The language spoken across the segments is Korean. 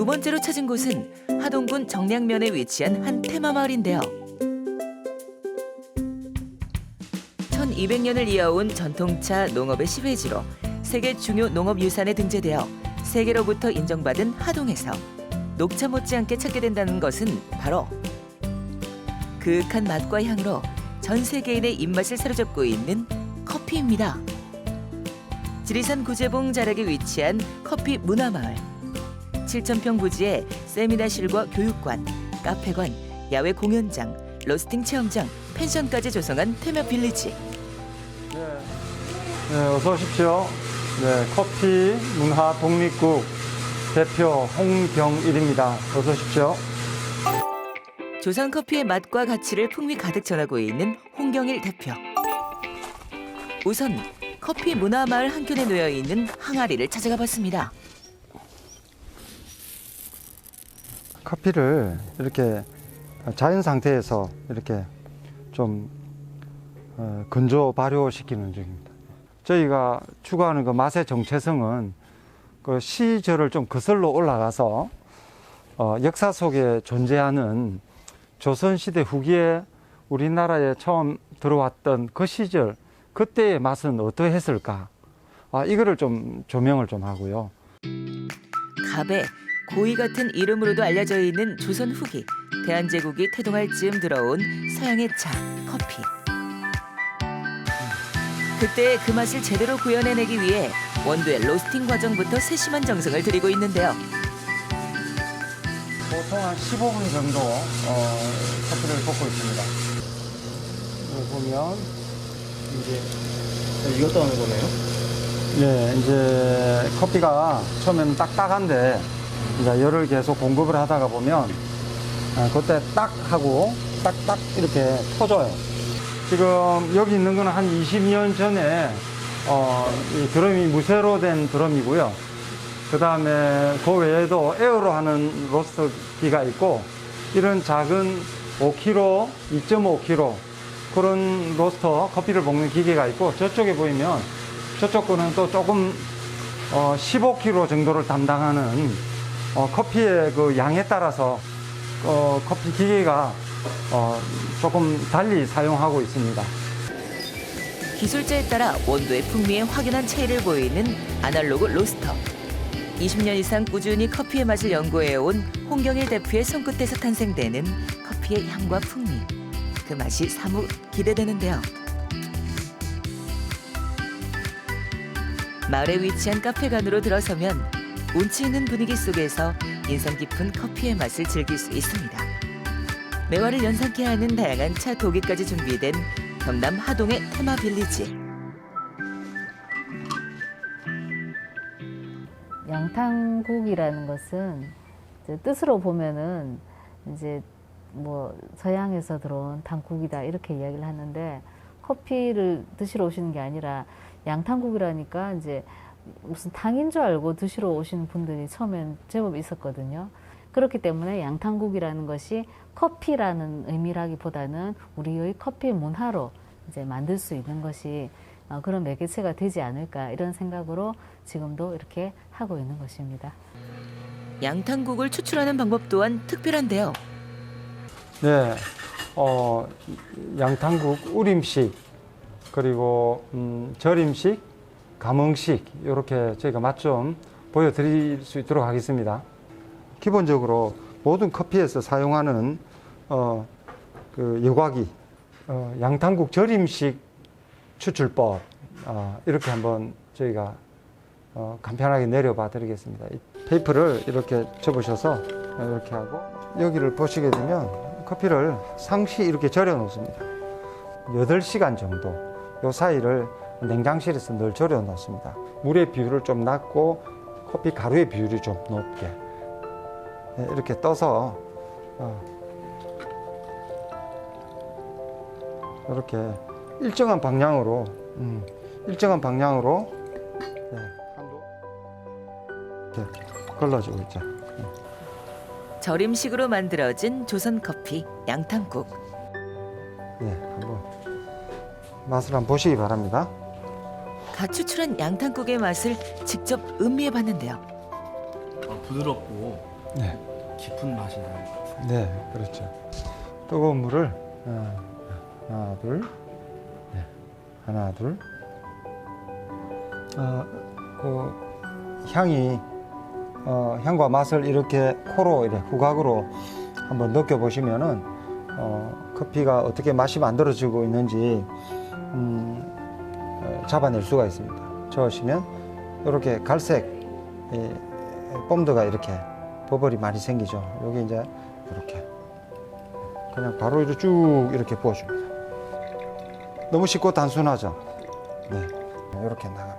두 번째로 찾은 곳은 하동군 정량면에 위치한 한 테마 마을인데요. 1200년을 이어온 전통차 농업의 시회지로 세계 중요 농업유산에 등재되어 세계로부터 인정받은 하동에서 녹차 못지않게 찾게 된다는 것은 바로 그윽한 맛과 향으로 전 세계인의 입맛을 사로잡고 있는 커피입니다. 지리산 구제봉 자락에 위치한 커피 문화마을. 7천평 부지에 세미나실과 교육관, 카페관, 야외 공연장, 로스팅 체험장, 펜션까지 조성한 테마 빌리지. 네, 어서 오십시오. 네, 커피 문화 독립국 대표 홍경일입니다. 어서 오십시오. 조선 커피의 맛과 가치를 풍미 가득 전하고 있는 홍경일 대표. 우선 커피 문화 마을 한켠에 놓여 있는 항아리를 찾아가 봤습니다. 커피를 이렇게 자연 상태에서 이렇게 좀 어, 건조 발효시키는 중입니다. 저희가 추구하는 그 맛의 정체성은 그 시절을 좀 거슬러 올라가서 어, 역사 속에 존재하는 조선시대 후기에 우리나라에 처음 들어왔던 그 시절 그때의 맛은 어떠했을까? 아, 이거를 좀 조명을 좀 하고요. 갑의 고이 같은 이름으로도 알려져 있는 조선 후기 대한제국이 태동할 즈음 들어온 서양의 차, 커피. 그때의 그 맛을 제대로 구현해내기 위해 원두의 로스팅 과정부터 세심한 정성을 들이고 있는데요. 보통 한 15분 정도 어, 커피를 볶고 있습니다. 여기 보면 이제 이것도 하는 거네요? 예, 이제 커피가 처음에는 딱딱한데 이제 열을 계속 공급을 하다가 보면 아, 그때 딱 하고 딱딱 이렇게 터져요. 지금 여기 있는 거는 한 20년 전에 어, 이 드럼이 무쇠로 된 드럼이고요. 그 다음에 그 외에도 에어로 하는 로스터기가 있고 이런 작은 5kg, 2.5kg 그런 로스터 커피를 볶는 기계가 있고 저쪽에 보이면 저쪽 거는 또 조금 어, 15kg 정도를 담당하는 어, 커피의 그 양에 따라서 어, 커피 기계가 어, 조금 달리 사용하고 있습니다. 기술자에 따라 원두의 풍미에 확연한 차이를 보이는 아날로그 로스터. 20년 이상 꾸준히 커피의 맛을 연구해온 홍경일 대표의 손끝에서 탄생되는 커피의 향과 풍미. 그 맛이 사뭇 기대되는데요. 마을에 위치한 카페관으로 들어서면 운치 있는 분위기 속에서 인상 깊은 커피의 맛을 즐길 수 있습니다. 매화를 연상케 하는 다양한 차 도기까지 준비된 경남 하동의 테마 빌리지. 양탕국이라는 것은 뜻으로 보면은 이제 뭐 서양에서 들어온 당국이다 이렇게 이야기를 하는데 커피를 드시러 오시는 게 아니라 양탕국이라니까 이제 무슨 탕인 줄 알고 드시러 오시는 분들이 처음엔 제법 있었거든요. 그렇기 때문에 양탕국이라는 것이 커피라는 의미라기보다는 우리의 커피 문화로 이제 만들 수 있는 것이 어, 그런 매개체가 되지 않을까 이런 생각으로 지금도 이렇게 하고 있는 것입니다. 양탕국을 추출하는 방법 또한 특별한데요. 네, 어, 양탕국 우림식 그리고 음, 절임식, 감흥식 이렇게 저희가 맛 좀 보여드릴 수 있도록 하겠습니다. 기본적으로 모든 커피에서 사용하는 어, 그 여과기, 어, 양탕국 절임식 추출법 어, 이렇게 한번 저희가 어, 간편하게 내려봐 드리겠습니다. 이 페이퍼를 이렇게 접으셔서 이렇게 하고 여기를 보시게 되면 커피를 상시 이렇게 절여 놓습니다. 8시간 정도 요 사이를 냉장실에서 늘 절여 놓습니다. 물의 비율을 좀 낮고 커피 가루의 비율이 좀 높게 네, 이렇게 떠서 어, 이렇게 일정한 방향으로 음, 일정한 방향으로 네, 이렇게 걸러지고 있죠. 절임식으로 만들어진 조선 커피 양탕국. 네, 한번 맛을 한번 보시기 바랍니다. 갓 추출한 양탕국의 맛을 직접 음미해 봤는데요. 아, 부드럽고 네. 깊은 맛이 나요. 네, 그렇죠. 뜨거운 물을 어, 하나, 둘, 네, 하나, 둘. 어, 그 향이 어, 향과 맛을 이렇게 코로 이렇게 후각으로 한번 느껴보시면은 어, 커피가 어떻게 맛이 만들어지고 있는지 음, 어, 잡아낼 수가 있습니다. 저으시면 이렇게 갈색 이, 뽐드가 이렇게 버블이 많이 생기죠. 여기 이제 이렇게 그냥 바로 이렇게 쭉 이렇게 부어줍니다. 너무 쉽고 단순하죠. 네, 이렇게 나갑니다.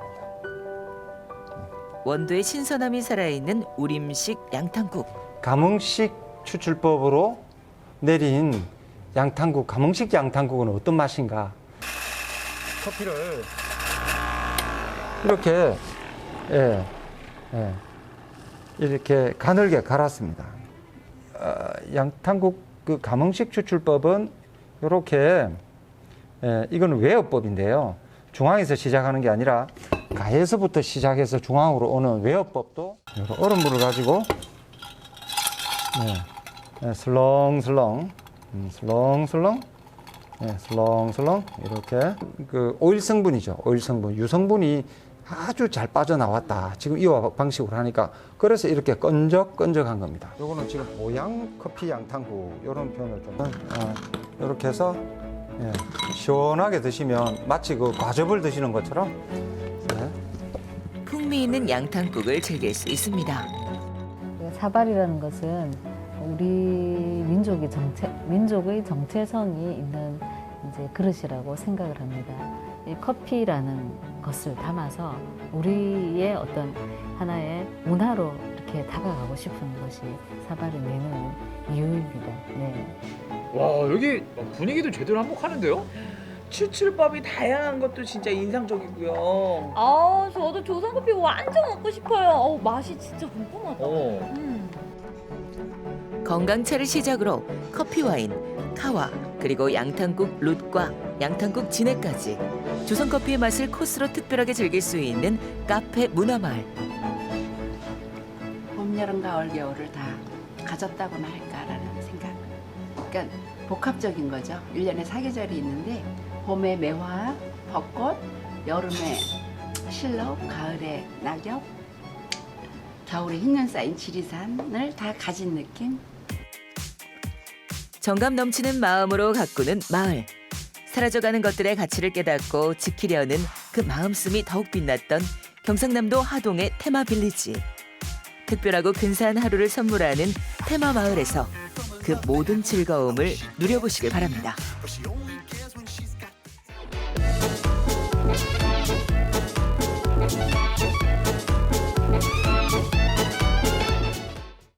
원도의 신선함이 살아있는 우림식 양탕국. 가뭉식 추출법으로 내린 양탕국, 가뭉식 양탕국은 어떤 맛인가? 커피를 이렇게 예, 예, 이렇게 가늘게 갈았습니다. 어, 양탕국 그 가뭉식 추출법은 이렇게 예, 이건 외어법인데요. 중앙에서 시작하는 게 아니라 가에서부터 시작해서 중앙으로 오는 외어법도 얼음물을 가지고 네, 네, 슬렁슬렁 음, 슬렁슬렁 네, 슬렁슬렁 이렇게 그 오일 성분이죠. 오일 성분, 유성분이 아주 잘 빠져나왔다. 지금 이와 방식으로 하니까 그래서 이렇게 끈적끈적한 겁니다. 요거는 지금 보양 커피 양탕국 이런 표현을 좀 어, 이렇게 해서 예, 시원하게 드시면 마치 그 과즙을 드시는 것처럼 네. 풍미 있는 양탕국을 즐길 수 있습니다. 그 사발이라는 것은 우리 민족의 정체, 민족의 정체성이 있는 이제 그릇이라고 생각을 합니다. 이 커피라는 것을 담아서 우리의 어떤 하나의 문화로 이렇게 다가가고 싶은 것이 사발이 내는 이유입니다. 네. 와 여기 분위기도 제대로 한몫하는데요? 추출법이 다양한 것도 진짜 인상적이고요. 아, 저도 조선커피 완전 먹고 싶어요. 어우, 맛이 진짜 궁금하다. 어. 음. 건강차를 시작으로 커피 와인, 카와 그리고 양탕국 룻과 양탕국 진해까지 조선 커피의 맛을 코스로 특별하게 즐길 수 있는 카페 문화마을. 봄, 여름, 가을, 겨울을 다 가졌다고나 할까라는 생각. 그러니까 복합적인 거죠. 일년에 사계절이 있는데 봄에 매화, 벚꽃, 여름에 실록, 가을에 낙엽, 겨울에 흰년 쌓인 지리산을 다 가진 느낌. 정감 넘치는 마음으로 가꾸는 마을. 사라져가는 것들의 가치를 깨닫고 지키려는 그 마음씀이 더욱 빛났던 경상남도 하동의 테마 빌리지. 특별하고 근사한 하루를 선물하는 테마 마을에서 그 모든 즐거움을 누려보시길 바랍니다.